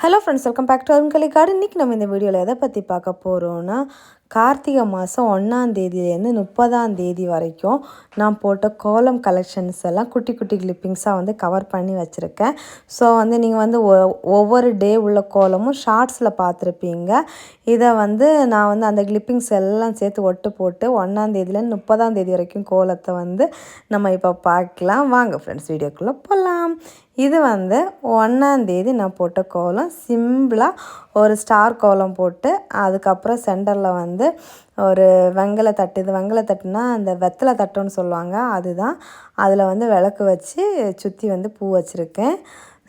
Hello friends welcome back to Arunkali card இன்றைக்கி நம்ம இந்த வீடியோவில் எதை பற்றி பார்க்க போகிறோன்னா கார்த்திகை மாதம் ஒன்றாம் தேதியிலேருந்து முப்பதாம் தேதி வரைக்கும் நான் போட்ட கோலம் கலெக்ஷன்ஸ் எல்லாம் குட்டி குட்டி கிளிப்பிங்ஸாக வந்து கவர் பண்ணி வச்சுருக்கேன். ஸோ வந்து நீங்கள் வந்து ஒவ்வொரு டே உள்ள கோலமும் ஷார்ட்ஸில் பார்த்துருப்பீங்க. இதை வந்து நான் வந்து அந்த கிளிப்பிங்ஸ் எல்லாம் சேர்த்து ஒட்டு போட்டு ஒன்றாம் தேதியிலேருந்து முப்பதாம் தேதி வரைக்கும் கோலத்தை வந்து நம்ம இப்போ பார்க்கலாம். வாங்க ஃப்ரெண்ட்ஸ் வீடியோக்குள்ளே போகலாம் இது வந்து ஒன்றாந்தேதி நான் போட்ட கோலம். சிம்பிளாக ஒரு ஸ்டார் கோலம் போட்டு அதுக்கப்புறம் சென்டரில் வந்து ஒரு வெங்கல தட்டு. இது வெங்கல தட்டுனா அந்த வெத்தலை தட்டுன்னு சொல்லுவாங்க. அதுதான். அதில் வந்து விளக்கு வச்சு சுற்றி வந்து பூ வச்சுருக்கேன்.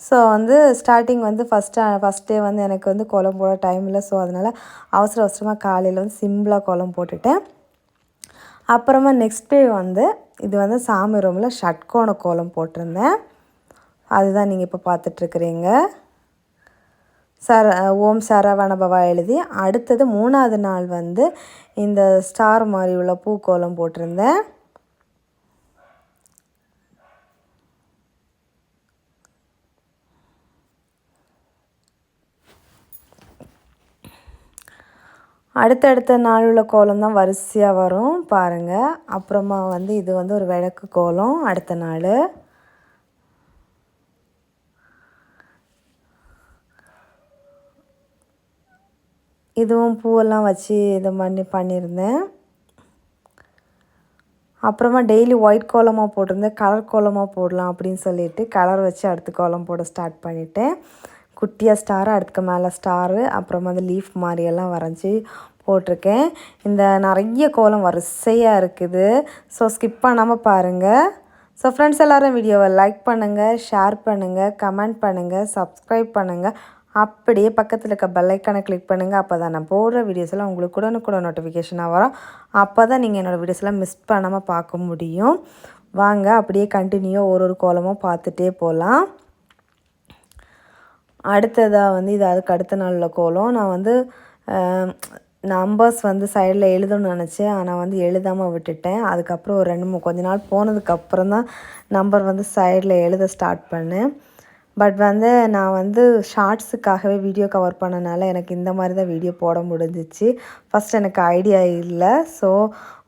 ஸோ வந்து ஸ்டார்டிங் வந்து ஃபஸ்ட்டு ஃபஸ்ட் டே வந்து எனக்கு வந்து கோலம் போட டைம் இல்லை. ஸோ அதனால் அவசர அவசரமாக காலையில் வந்து சிம்பிளாக கோலம் போட்டுட்டேன். அப்புறமா நெக்ஸ்ட் டே வந்து இது வந்து சாமி ரூமில் ஷட்கோண கோலம் போட்டிருந்தேன். அதுதான் நீங்கள் இப்போ பார்த்துட்ருக்குறீங்க. சர ஓம் சரவணபவா எழுதி அடுத்தது மூணாவது நாள் வந்து இந்த ஸ்டார் மாதிரி உள்ள பூக்கோலம் போட்டிருந்தேன். அடுத்தடுத்த நாள் உள்ள கோலம் தான் வரிசையாக வரும் பாருங்கள் அப்புறமா வந்து இது வந்து ஒரு விளக்கு கோலம் அடுத்த நாள். இதுவும் பூவெல்லாம் வச்சு இது பண்ணி பண்ணியிருந்தேன். அப்புறமா டெய்லி ஒயிட் கோலமாக போட்டிருந்தேன். கலர் கோலமாக போடலாம் அப்படின்னு சொல்லிட்டு கலர் வச்சு அடுத்து கோலம் போட ஸ்டார்ட் பண்ணிவிட்டேன் குட்டியாக ஸ்டாரு அடுத்துக்கு மேலே ஸ்டாரு அப்புறமா அந்த லீஃப் மாதிரியெல்லாம் வரைஞ்சி போட்டிருக்கேன். இந்த நிறைய கோலம் வரிசையாக இருக்குது. ஸோ ஸ்கிப் பண்ணாமல் பாருங்கள் ஸோ ஃப்ரெண்ட்ஸ் எல்லோரும் வீடியோவை லைக் பண்ணுங்கள் ஷேர் பண்ணுங்கள் கமெண்ட் பண்ணுங்கள் சப்ஸ்கிரைப் பண்ணுங்கள் அப்படியே பக்கத்தில் இருக்க பெல்லைக்கானை கிளிக் பண்ணுங்கள் அப்போ தான் நான் போடுற வீடியோஸ் எல்லாம் உங்களுக்கு கூட கூட நோட்டிஃபிகேஷனாக வரும். அப்போ தான் நீங்கள் என்னோடய வீடியோஸ் எல்லாம் மிஸ் பண்ணாமல் பார்க்க முடியும். வாங்க அப்படியே கண்டினியூவாக ஒரு ஒரு கோலமும் பார்த்துட்டே போகலாம் அடுத்ததாக வந்து இது அதுக்கு அடுத்த நாளில் கோலம் நான் வந்து நம்பர்ஸ் வந்து சைடில் எழுதணும்னு நினச்சேன். ஆனால் வந்து எழுதாமல் விட்டுட்டேன். அதுக்கப்புறம் ஒரு ரெண்டு மூணு கொஞ்ச நாள் போனதுக்கப்புறம் தான் நம்பர் வந்து சைடில் எழுத ஸ்டார்ட் பண்ணேன். பட் வந்து நான் வந்து ஷார்ட்ஸுக்காகவே வீடியோ கவர் பண்ணனால எனக்கு இந்த மாதிரி தான் வீடியோ போட முடிஞ்சிச்சு. ஃபஸ்ட் எனக்கு ஐடியா இல்லை. ஸோ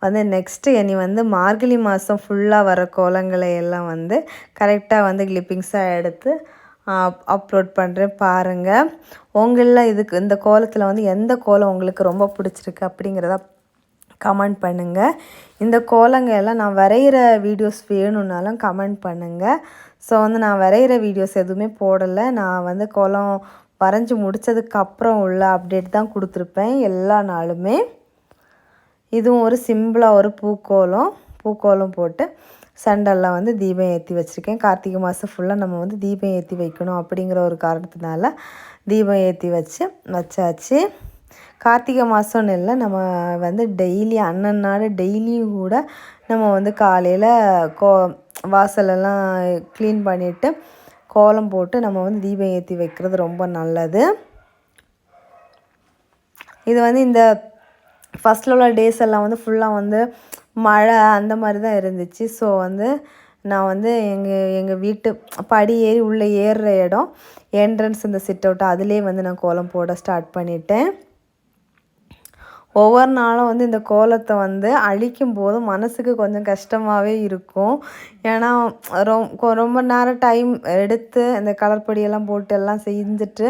வந்து நெக்ஸ்ட்டு இனி வந்து மார்கழி மாதம் ஃபுல்லாக வர கோலங்களை எல்லாம் வந்து கரெக்டாக வந்து கிளிப்பிங்ஸாக எடுத்து அப்லோட் பண்ணுறேன் பாருங்கள் உங்களில் இதுக்கு இந்த கோலத்தில் வந்து எந்த கோலம் உங்களுக்கு ரொம்ப பிடிச்சிருக்கு அப்படிங்கிறத கமெண்ட் பண்ணுங்கள் இந்த கோலங்கள் எல்லாம் நான் வரைகிற வீடியோஸ் வேணும்னாலும் கமெண்ட் பண்ணுங்கள் ஸோ வந்து நான் வரைகிற வீடியோஸ் எதுவுமே போடலை. நான் வந்து குளம் வரைஞ்சி முடித்ததுக்கப்புறம் உள்ள அப்டேட் தான் கொடுத்துருப்பேன் எல்லா நாளுமே. இதுவும் ஒரு சிம்பிளாக ஒரு பூக்கோலம் பூக்கோலம் போட்டு சண்டலில் வந்து தீபம் ஏற்றி வச்சுருக்கேன். கார்த்திகை மாதம் ஃபுல்லாக நம்ம வந்து தீபம் ஏற்றி வைக்கணும் அப்படிங்கிற ஒரு காரணத்தினால தீபம் ஏற்றி வச்சு வச்சாச்சு. கார்த்திகை மாதம்னு இல்லை நம்ம வந்து டெய்லி அண்ணன் நாடு டெய்லியும் கூட நம்ம வந்து காலையில் கோ வாசலெல்லாம் க்ளீன் பண்ணிவிட்டு கோலம் போட்டு நம்ம வந்து தீபம் ஏற்றி வைக்கிறது ரொம்ப நல்லது. இது வந்து இந்த ஃபஸ்ட்டில் உள்ள டேஸ் எல்லாம் வந்து ஃபுல்லாக வந்து மழை அந்த மாதிரி தான் இருந்துச்சு. ஸோ வந்து நான் வந்து எங்கள் எங்கள் வீட்டு படி ஏறி உள்ளே ஏறுற இடம் என்ட்ரன்ஸ் இந்த சிட் அவுட் அதிலே வந்து நான் கோலம் போட ஸ்டார்ட் பண்ணிட்டேன். ஒவ்வொரு நாளும் வந்து இந்த கோலத்தை வந்து அழிக்கும் போது மனதுக்கு கொஞ்சம் கஷ்டமாகவே இருக்கும். ஏன்னா ரொம்ப ரொம்ப நேரம் டைம் எடுத்து இந்த கலர் பொடியெல்லாம் போட்டு எல்லாம் செஞ்சுட்டு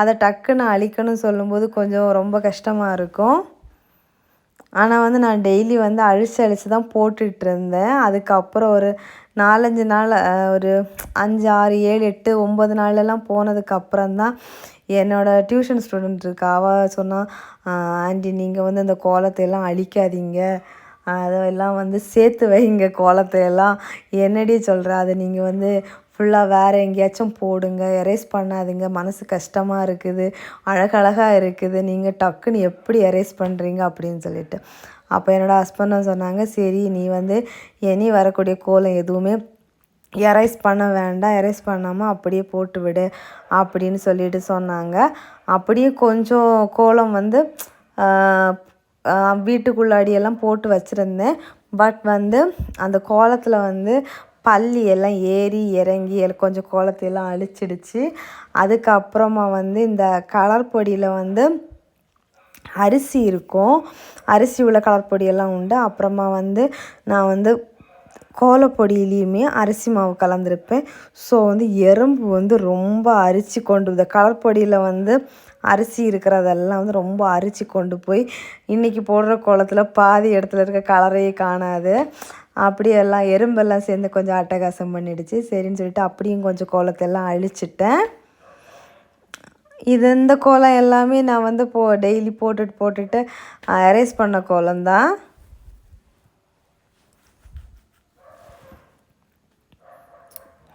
அதை டக்குன்னு அழிக்கணும்னு சொல்லும்போது கொஞ்சம் ரொம்ப கஷ்டமாக இருக்கும். ஆனால் வந்து நான் டெய்லி வந்து அழிச்சு அழித்து தான் போட்டுட்ருந்தேன் அதுக்கப்புறம் ஒரு நாலஞ்சு நாள் ஒரு அஞ்சு ஆறு ஏழு எட்டு ஒம்பது நாளெல்லாம் போனதுக்கப்புறம் தான் என்னோடய டியூஷன் ஸ்டூடெண்ட் இருக்கா அவள் சொன்னால் ஆண்டி நீங்கள் வந்து அந்த கோலத்தை எல்லாம் அழிக்காதீங்க. அதெல்லாம் வந்து சேர்த்து வைங்க கோலத்தை எல்லாம் என்னடி சொல்கிற அதை நீங்கள் வந்து ஃபுல்லாக வேறு எங்கேயாச்சும் போடுங்க. எரேஸ் பண்ணாதீங்க. மனசு கஷ்டமாக இருக்குது. அழகழகாக இருக்குது. நீங்கள் டக்குன்னு எப்படி எரேஸ் பண்ணுறீங்க அப்படின்னு சொல்லிட்டு. அப்போ என்னோடய ஹஸ்பண்டும் சொன்னாங்க சரி நீ வந்து இனி வரக்கூடிய கோலம் எதுவுமே எரைஸ் பண்ண வேண்டாம் எரைஸ் பண்ணாமல் அப்படியே போட்டு விடு அப்படின்னு சொல்லிட்டு சொன்னாங்க. அப்படியே கொஞ்சம் கோலம் வந்து வீட்டுக்குள்ளாடியெல்லாம் போட்டு வச்சுருந்தேன். பட் வந்து அந்த கோலத்தில் வந்து பள்ளி எல்லாம் ஏறி இறங்கி கொஞ்சம் கோலத்தையெல்லாம் அழிச்சிடுச்சு. அதுக்கப்புறமா வந்து இந்த கலர் பொடியில் வந்து அரிசி இருக்கும். அரிசி உள்ள கலர் பொடியெல்லாம் உண்டு. அப்புறமா வந்து நான் வந்து கோலப்பொடியிலையுமே அரிசி மாவு கலந்துருப்பேன். ஸோ வந்து எறும்பு வந்து ரொம்ப அரிச்சு கொண்டு இந்த கலர் பொடியில் வந்து அரிசி இருக்கிறதெல்லாம் வந்து ரொம்ப அரிச்சு கொண்டு போய் இன்றைக்கி போடுற கோலத்தில் பாதி இடத்துல இருக்க கலரையே காணாது. அப்படியெல்லாம் எறும்பெல்லாம் சேர்ந்து கொஞ்சம் அட்டகாசம் பண்ணிடுச்சு. சரின்னு சொல்லிட்டு அப்படியும் கொஞ்சம் கோலத்தெல்லாம் அழிச்சிட்டேன். இது இந்த கோலம் எல்லாமே நான் வந்து போ டெய்லி போட்டுட்டு போட்டுட்டு அரேஸ் பண்ண கோலம்தான்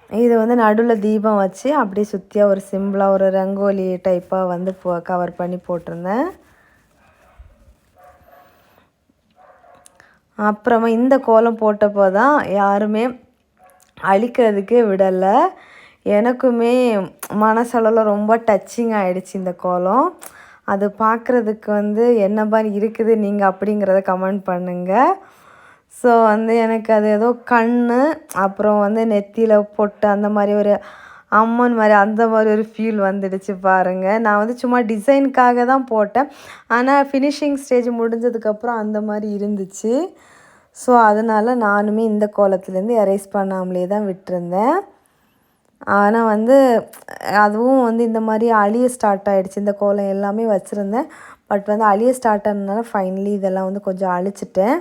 இது வந்து நடுவில் தீபம் வச்சு அப்படியே சுற்றியாக ஒரு சிம்பிளாக ஒரு ரங்கோலி டைப்பாக வந்து கவர் பண்ணி போட்டிருந்தேன். அப்புறமா இந்த கோலம் போட்டப்போ தான் யாருமே அழிக்கிறதுக்கே விடலை. எனக்குமே மனசளவில் ரொம்ப டச்சிங் ஆகிடுச்சு இந்த கோலம். அது பார்க்குறதுக்கு வந்து என்ன மாதிரி இருக்குது நீங்கள் அப்படிங்கிறத கமெண்ட் பண்ணுங்கள் ஸோ வந்து எனக்கு அது ஏதோ கண் அப்புறம் வந்து நெத்தியில் பொட்டு அந்த மாதிரி ஒரு அம்மன் மாதிரி அந்த மாதிரி ஒரு ஃபீல் வந்துடுச்சு பாருங்கள் நான் வந்து சும்மா டிசைனுக்காக தான் போட்டேன். ஆனால் ஃபினிஷிங் ஸ்டேஜ் முடிஞ்சதுக்கப்புறம் அந்த மாதிரி இருந்துச்சு. ஸோ அதனால் நானுமே இந்த கோலத்துலேருந்து எரேஸ் பண்ணாமலே தான் விட்டுருந்தேன். ஆனால் வந்து அதுவும் வந்து இந்த மாதிரி அழிய ஸ்டார்ட் ஆகிடுச்சு இந்த கோலம் எல்லாமே வச்சுருந்தேன். பட் வந்து அழிய ஸ்டார்ட் ஆனதுனால ஃபைனலி இதெல்லாம் வந்து கொஞ்சம் அழிச்சிட்டேன்.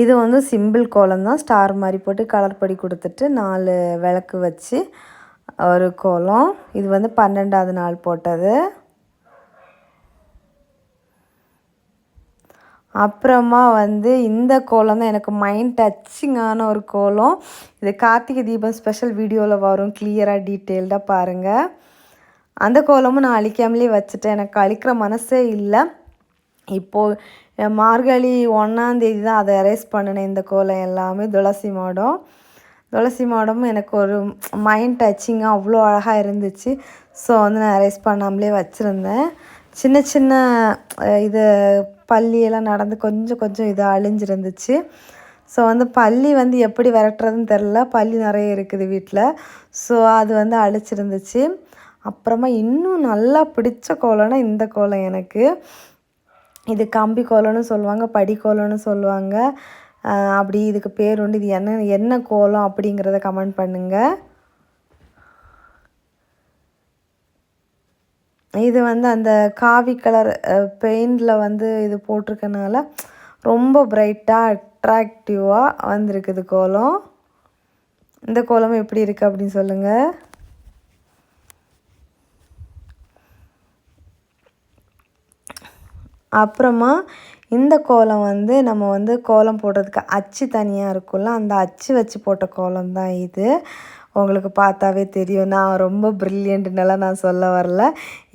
இது வந்து சிம்பிள் கோலம் தான். ஸ்டார் மாதிரி போட்டு கலர் படி கொடுத்துட்டு நாலு விளக்கு வச்சு ஒரு கோலம். இது வந்து பன்னெண்டாவது நாள் போட்டது. அப்புறமா வந்து இந்த கோலம் தான் எனக்கு மைண்ட் டச்சிங்கான ஒரு கோலம். இது கார்த்திகை தீபம் ஸ்பெஷல் வீடியோவில் வரும். கிளியராக டீட்டெயில்டாக பாருங்கள் அந்த கோலமும் நான் அழிக்காமலே வச்சுட்டேன். எனக்கு அழிக்கிற மனசே இல்லை. இப்போது மார்கழி ஒன்றாந்தேதி தான் அதை அரைஸ் பண்ணினேன் இந்த கோலம் எல்லாமே. துளசி மாடம். துளசி மாடமும் எனக்கு ஒரு மைண்ட் டச்சிங்காக அவ்வளோ அழகாக இருந்துச்சு. ஸோ வந்து நான் அரேஸ் பண்ணாமலே வச்சுருந்தேன். சின்ன சின்ன இது பள்ளியெல்லாம் நடந்து கொஞ்சம் கொஞ்சம் இது அழிஞ்சிருந்துச்சு. ஸோ வந்து பள்ளி வந்து எப்படி விரட்டுறதுன்னு தெரில பள்ளி நிறைய இருக்குது வீட்டில் ஸோ அது வந்து அழிச்சிருந்துச்சு. அப்புறமா இன்னும் நல்லா பிடிச்ச கோலம்னா இந்த கோலம் எனக்கு. இது கம்பி கோலம்னு சொல்லுவாங்க படி கோலம்னு சொல்லுவாங்க. அப்படி இதுக்கு பேர் உண்டு. இது என்ன என்ன கோலம் அப்படிங்கிறத கமெண்ட் பண்ணுங்கள் இது வந்து அந்த காவி கலர் பெயிண்டில் வந்து இது போட்டிருக்கனால ரொம்ப பிரைட்டாக அட்ராக்டிவாக வந்திருக்குது கோலம். இந்த கோலம் எப்படி இருக்குது அப்படின்னு சொல்லுங்கள் அப்புறமா இந்த கோலம் வந்து நம்ம வந்து கோலம் போடுறதுக்கு அச்சு தனியாக இருக்கும்ல அந்த அச்சு வச்சு போட்ட கோலம் தான் இது. உங்களுக்கு பார்த்தாவே தெரியும். நான் ரொம்ப ப்ரில்லியண்ட்டுன்னெல்லாம் நான் சொல்ல வரல.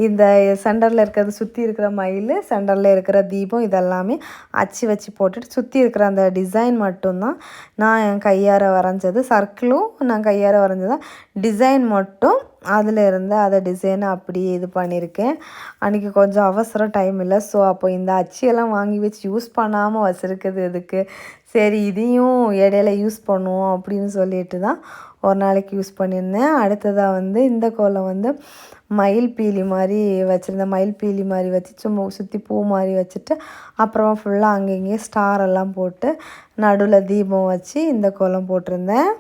இந்த சென்டரில் இருக்கிறது சுற்றி இருக்கிற மயில் சென்டரில் இருக்கிற தீபம் இதெல்லாமே அச்சு வச்சு போட்டுட்டு சுற்றி இருக்கிற அந்த டிசைன் மட்டும்தான் நான் என் கையார வரைஞ்சது. சர்க்கிளும் நான் கையார வரைஞ்சதான் டிசைன் மட்டும் அதில் இருந்து அதை டிசைனை அப்படியே இது பண்ணியிருக்கேன். அன்றைக்கி கொஞ்சம் அவசரம் டைம் இல்லை. ஸோ அப்போ இந்த அச்சியெல்லாம் வாங்கி வச்சு யூஸ் பண்ணாமல் வச்சுருக்குது இதுக்கு. சரி இதையும் இடையில யூஸ் பண்ணுவோம் அப்படின்னு சொல்லிட்டு தான் ஒரு நாளைக்கு யூஸ் பண்ணியிருந்தேன். அடுத்ததாக வந்து இந்த கோலம் வந்து மயில் பீலி மாதிரி வச்சுருந்தேன். மயில் பீலி மாதிரி வச்சு சும்மா சுற்றி பூ மாதிரி வச்சுட்டு அப்புறமா ஃபுல்லாக அங்கே ஸ்டார் எல்லாம் போட்டு நடுவில் தீபம் வச்சு இந்த கோலம் போட்டிருந்தேன்.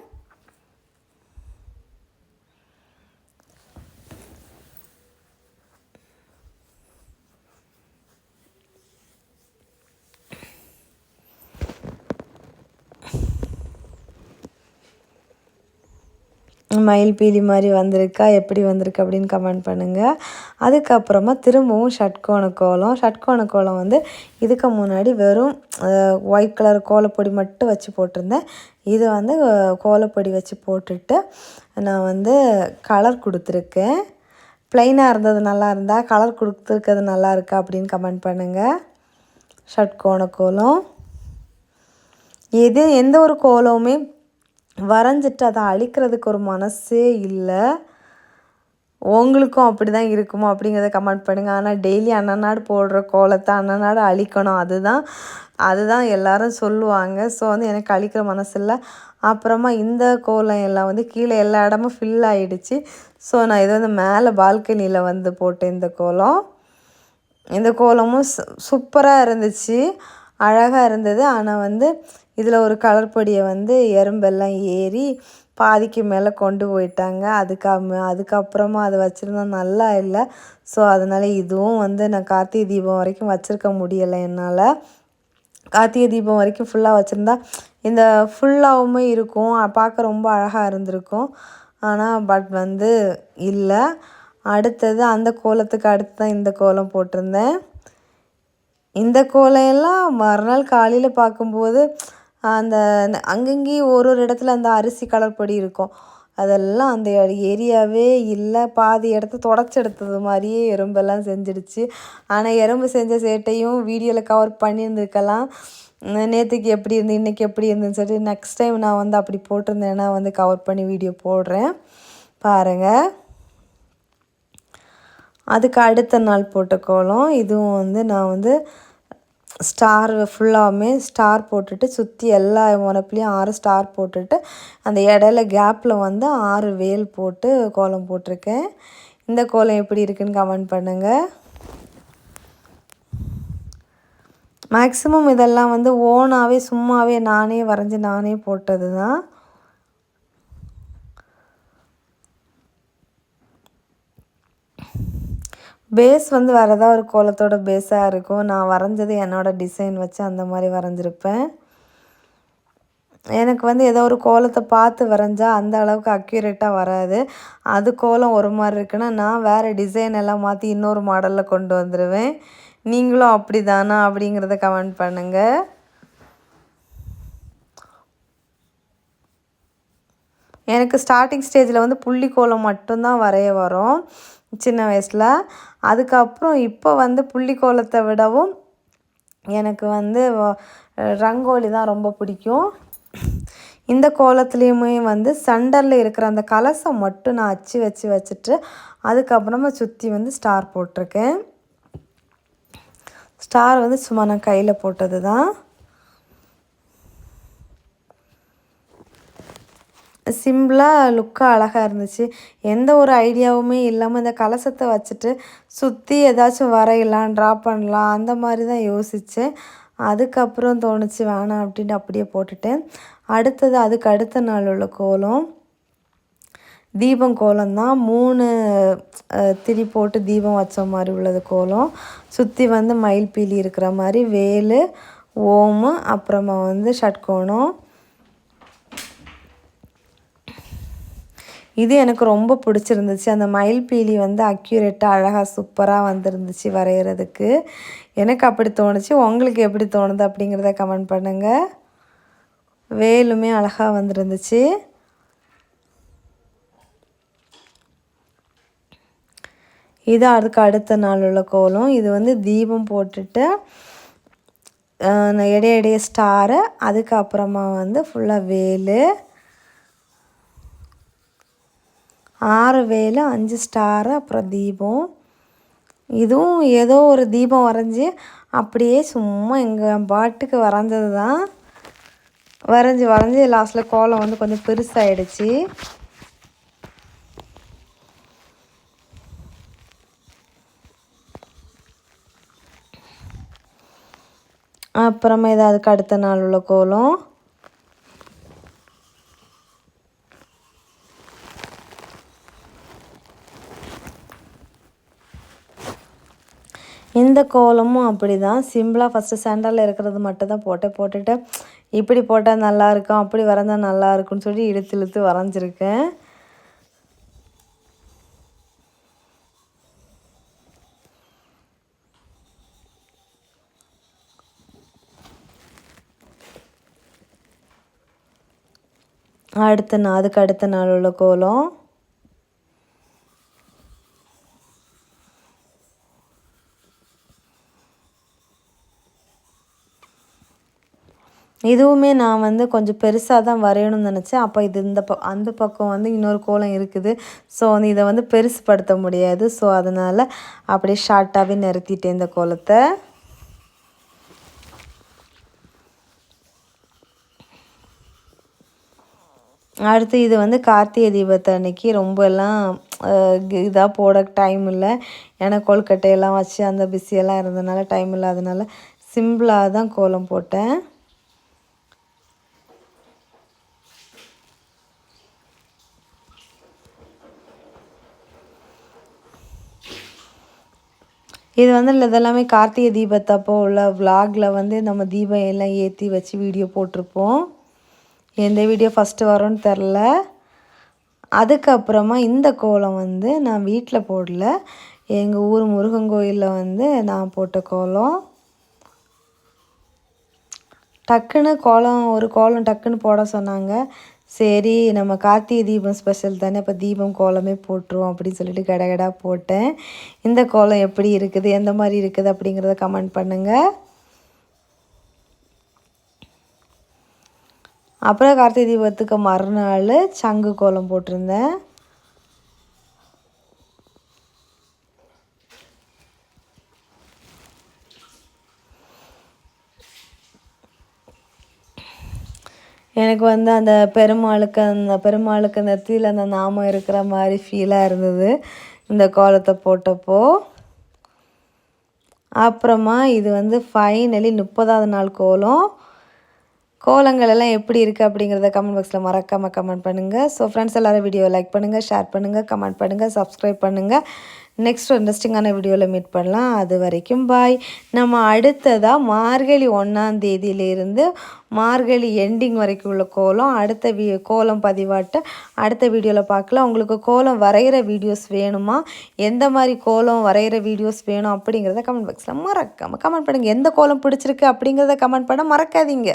மயில் பீலி மாதிரி வந்திருக்கா? எப்படி வந்திருக்கு அப்படின்னு கமெண்ட் பண்ணுங்கள் அதுக்கப்புறமா திரும்பவும் ஷட்கோண கோலம். ஷட்கோண கோலம் வந்து இதுக்கு முன்னாடி வெறும் ஒயிட் கலர் கோலப்பொடி மட்டும் வச்சு போட்டிருந்தேன். இது வந்து கோலப்பொடி வச்சு போட்டுட்டு நான் வந்து கலர் கொடுத்துருக்கேன். ப்ளைனாக இருந்தது நல்லா இருந்தால் கலர் கொடுத்துருக்கிறது நல்லா இருக்கா அப்படின்னு கமெண்ட் பண்ணுங்கள் ஷட்கோண கோலம். எது எந்த ஒரு கோலமுமே வரைஞ்சிட்டு அதை அழிக்கிறதுக்கு ஒரு மனசே இல்லை. உங்களுக்கும் அப்படி தான் இருக்குமோ அப்படிங்கிறத கமெண்ட் பண்ணுங்கள் ஆனால் டெய்லி அண்ணனாடு போடுற கோலத்தை அன்னநாடு அழிக்கணும். அதுதான் அதுதான் எல்லாரும் சொல்லுவாங்க. ஸோ வந்து எனக்கு அழிக்கிற மனசு இல்லை. அப்புறமா இந்த கோலம் எல்லாம் வந்து கீழே எல்லா இடமும் ஃபில் ஆகிடுச்சு ஸோ நான் இதை வந்து மேலே பால்கனியில் வந்து போட்டேன் இந்த கோலம். இந்த கோலமும் சூப்பராக இருந்துச்சு. அழகாக இருந்தது. ஆனால் வந்து இதில் ஒரு கலர் பொடியை வந்து எறும்பெல்லாம் ஏறி பாதிக்கு மேலே கொண்டு போயிட்டாங்க. அதுக்காக அதுக்கப்புறமா அதை வச்சுருந்தா நல்லா இல்லை. ஸோ அதனால் இதுவும் வந்து நான் கார்த்திகை தீபம் வரைக்கும் வச்சுருக்க முடியலை என்னால். கார்த்திகை தீபம் வரைக்கும் ஃபுல்லாக வச்சுருந்தா இந்த ஃபுல்லாகவுமே இருக்கும். பார்க்க ரொம்ப அழகாக இருந்திருக்கும். ஆனால் பட் வந்து இல்லை. அடுத்தது அந்த கோலத்துக்கு அடுத்து தான் இந்த கோலம் போட்டிருந்தேன். இந்த கோலம் எல்லாம் மறுநாள் காலையில் பார்க்கும்போது அந்த அங்கங்கேயும் ஒரு ஒரு இடத்துல அந்த அரிசி கலர் பொடி இருக்கும். அதெல்லாம் அந்த ஏரியாவே இல்லை. பாதி இடத்த தொடச்சி எடுத்தது மாதிரியே எறும்பெல்லாம் செஞ்சிடுச்சு. ஆனால் எறும்பு செஞ்ச சேட்டையும் வீடியோவில் கவர் பண்ணியிருந்துருக்கலாம். நேற்றுக்கு எப்படி இருந்து இன்றைக்கி எப்படி இருந்துன்னு சொல்லிட்டு நெக்ஸ்ட் டைம் நான் வந்து அப்படி போட்டிருந்தேன்னா வந்து கவர் பண்ணி வீடியோ போடுறேன். பாருங்கள் அதுக்கு அடுத்த நாள் போட்ட கோலம் இதுவும் வந்து நான் வந்து ஸ்டார் ஃபுல்லாகவுமே ஸ்டார் போட்டுட்டு சுற்றி எல்லா முனப்புலேயும் ஆறு ஸ்டார் போட்டுட்டு அந்த இடையில கேப்பில் வந்து ஆறு வேல் போட்டு கோலம் போட்டிருக்கேன். இந்த கோலம் எப்படி இருக்குன்னு கமெண்ட் பண்ணுங்கள் மேக்ஸிமம் இதெல்லாம் வந்து ஓனாகவே சும்மாவே நானே வரைஞ்சி நானே போட்டது தான் பேஸ் வந்து வேறு ஏதாவது ஒரு கோலத்தோட பேஸாக இருக்கும். நான் வரைஞ்சது என்னோடய டிசைன் வச்சு அந்த மாதிரி வரைஞ்சிருப்பேன். எனக்கு வந்து ஏதோ ஒரு கோலத்தை பார்த்து வரைஞ்சால் அந்த அளவுக்கு அக்யூரேட்டாக வராது. அது கோலம் ஒரு மாதிரி இருக்குன்னா நான் வேறு டிசைன் எல்லாம் மாற்றி இன்னொரு மாடலில் கொண்டு வந்துடுவேன் நீங்களும் அப்படி தானா அப்படிங்கிறத கமெண்ட் பண்ணுங்கள் எனக்கு ஸ்டார்டிங் ஸ்டேஜில் வந்து புள்ளி கோலம் மட்டும்தான் வரைய வரும். சின்ன வயசில். அதுக்கப்புறம் இப்போ வந்து புள்ளி கோலத்தை விடவும் எனக்கு வந்து ரங்கோலி தான் ரொம்ப பிடிக்கும். இந்த கோலத்துலேயுமே வந்து சண்டரில் இருக்கிற அந்த கலசம் மட்டும் நான் அச்சு வச்சு வச்சுட்டு அதுக்கப்புறமா சுற்றி வந்து ஸ்டார் போட்டிருக்கேன். ஸ்டார் வந்து சும்மா நான் கையில் போட்டது தான் சிம்பிளாக லுக்காக அழகாக இருந்துச்சு. எந்த ஒரு ஐடியாவுமே இல்லாமல் இந்த கலசத்தை வச்சுட்டு சுற்றி ஏதாச்சும் வரையலாம் ட்ரா பண்ணலாம் அந்த மாதிரி தான் யோசித்தேன் அதுக்கப்புறம் தோணுச்சு வேணாம் அப்படின்ட்டு அப்படியே போட்டுட்டேன். அடுத்தது அதுக்கு அடுத்த நாள் உள்ள கோலம். தீபம் கோலம் தான். மூணு திரி போட்டு தீபம் வச்ச மாதிரி உள்ளது கோலம். சுற்றி வந்து மயில் பீலி இருக்கிற மாதிரி வேலு ஓமு அப்புறமா வந்து ஷட்கோணம். இது எனக்கு ரொம்ப பிடிச்சிருந்துச்சு. அந்த மயில் பீலி வந்து அக்யூரேட்டாக அழகாக சூப்பராக வந்துருந்துச்சு வரைகிறதுக்கு எனக்கு அப்படி தோணுச்சு. உங்களுக்கு எப்படி தோணுது அப்படிங்கிறத கமெண்ட் பண்ணுங்கள் வேலுமே அழகாக வந்துருந்துச்சு. இது அதுக்கு அடுத்த நாள் உள்ள கோலம். இது வந்து தீபம் போட்டுட்டு இடைய இடைய ஸ்டாரு அதுக்கப்புறமா வந்து ஃபுல்லாக வேலு. ஆறு வேலு அஞ்சு ஸ்டாரு அப்புறம் தீபம். இதுவும் ஏதோ ஒரு தீபம் வரைஞ்சி அப்படியே சும்மா எங்கள் பாட்டுக்கு வரைஞ்சது தான் வரைஞ்சி வரைஞ்சி லாஸ்ட்டில் கோலம் வந்து கொஞ்சம் பெருசாகிடுச்சு அப்புறமா ஏதாவது அடுத்த நாள் உள்ள கோலம் இந்த கோலமும் அப்படி தான் சிம்பிளாக ஃபஸ்ட்டு சென்டரில் இருக்கிறது மட்டும் தான் போட்டேன் போட்டுட்டு இப்படி போட்டால் நல்லாயிருக்கும் அப்படி வரைஞ்சால் நல்லா இருக்கும்னு சொல்லி இழுத்து இழுத்து வரைஞ்சிருக்கேன். அடுத்த நாள் அதுக்கு அடுத்த நாள் உள்ள கோலம். இதுவுமே நான் வந்து கொஞ்சம் பெருசாக தான் வரையணும்னு நினச்சேன். அப்போ இது இந்த ப அந்த பக்கம் வந்து இன்னொரு கோலம் இருக்குது. ஸோ வந்து இதை வந்து பெருசுப்படுத்த முடியாது. ஸோ அதனால் அப்படியே ஷார்ட்டாகவே நிறுத்திட்டேன் இந்த கோலத்தை. அடுத்து இது வந்து கார்த்திகை தீபத்தை அன்னைக்கு ரொம்ப எல்லாம் இதாக போட டைம் இல்லை. ஏன்னா கொழுக்கட்டையெல்லாம் வச்சு அந்த பிஸியெல்லாம் இருந்ததுனால டைம் இல்லாதனால சிம்பிளாக தான் கோலம் போட்டேன். இது வந்து இதெல்லாமே கார்த்திகை தீபத்தப்போ உள்ள விலாகில் வந்து நம்ம தீபம் எல்லாம் ஏற்றி வச்சு வீடியோ போட்டிருப்போம். எந்த வீடியோ ஃபஸ்ட்டு வரும்னு தெரில அதுக்கப்புறமா இந்த கோலம் வந்து நான் வீட்டில் போடல. எங்கள் ஊர் முருகன் கோயிலில் வந்து நான் போட்ட கோலம். டக்குன்னு கோலம் ஒரு கோலம் டக்குன்னு போட சொன்னாங்க. சரி நம்ம கார்த்திகை தீபம் ஸ்பெஷல் தானே இப்போ தீபம் கோலமே போட்டுருவோம் அப்படின்னு சொல்லிட்டு கடகடா போட்டேன். இந்த கோலம் எப்படி இருக்குது எந்த மாதிரி இருக்குது அப்படிங்கிறத கமெண்ட் பண்ணுங்கள் அப்புறம் கார்த்திகை தீபத்துக்கு மறுநாள் சங்கு கோலம் போட்டிருந்தேன். எனக்கு வந்து அந்த பெருமாளுக்கு அந்த பெருமாளுக்கு நெத்தியில் அந்த நாமம் இருக்கிற மாதிரி ஃபீலாக இருந்தது. இந்த கோலத்தை போட்டப்போ. அப்புறமா இது வந்து ஃபைனலி முப்பதாவது நாள் கோலம். கோலங்கள் எல்லாம் எப்படி இருக்குது அப்படிங்கிறத கமெண்ட் பாக்ஸில் மறக்காமல் கமெண்ட் பண்ணுங்கள் ஸோ ஃப்ரெண்ட்ஸ் எல்லோரும் வீடியோ லைக் பண்ணுங்கள் ஷேர் பண்ணுங்கள் கமெண்ட் பண்ணுங்கள் சப்ஸ்கிரைப் பண்ணுங்கள் நெக்ஸ்ட் இன்ட்ரெஸ்டிங்கான வீடியோவில் மீட் பண்ணலாம். அது வரைக்கும் பாய் நம்ம அடுத்ததாக மார்கழி ஒன்றாம் தேதியிலேருந்து மார்கழி எண்டிங் வரைக்கும் உள்ள கோலம் அடுத்த வீ கோலம் பதிவாட்ட அடுத்த வீடியோவில் பார்க்கலாம். உங்களுக்கு கோலம் வரைகிற வீடியோஸ் வேணுமா? எந்த மாதிரி கோலம் வரைகிற வீடியோஸ் வேணும் அப்படிங்கிறத கமெண்ட் பாக்ஸில் மறக்காமல் கமெண்ட் பண்ணுங்கள் எந்த கோலம் பிடிச்சிருக்கு அப்படிங்கிறத கமெண்ட் பண்ண மறக்காதீங்க.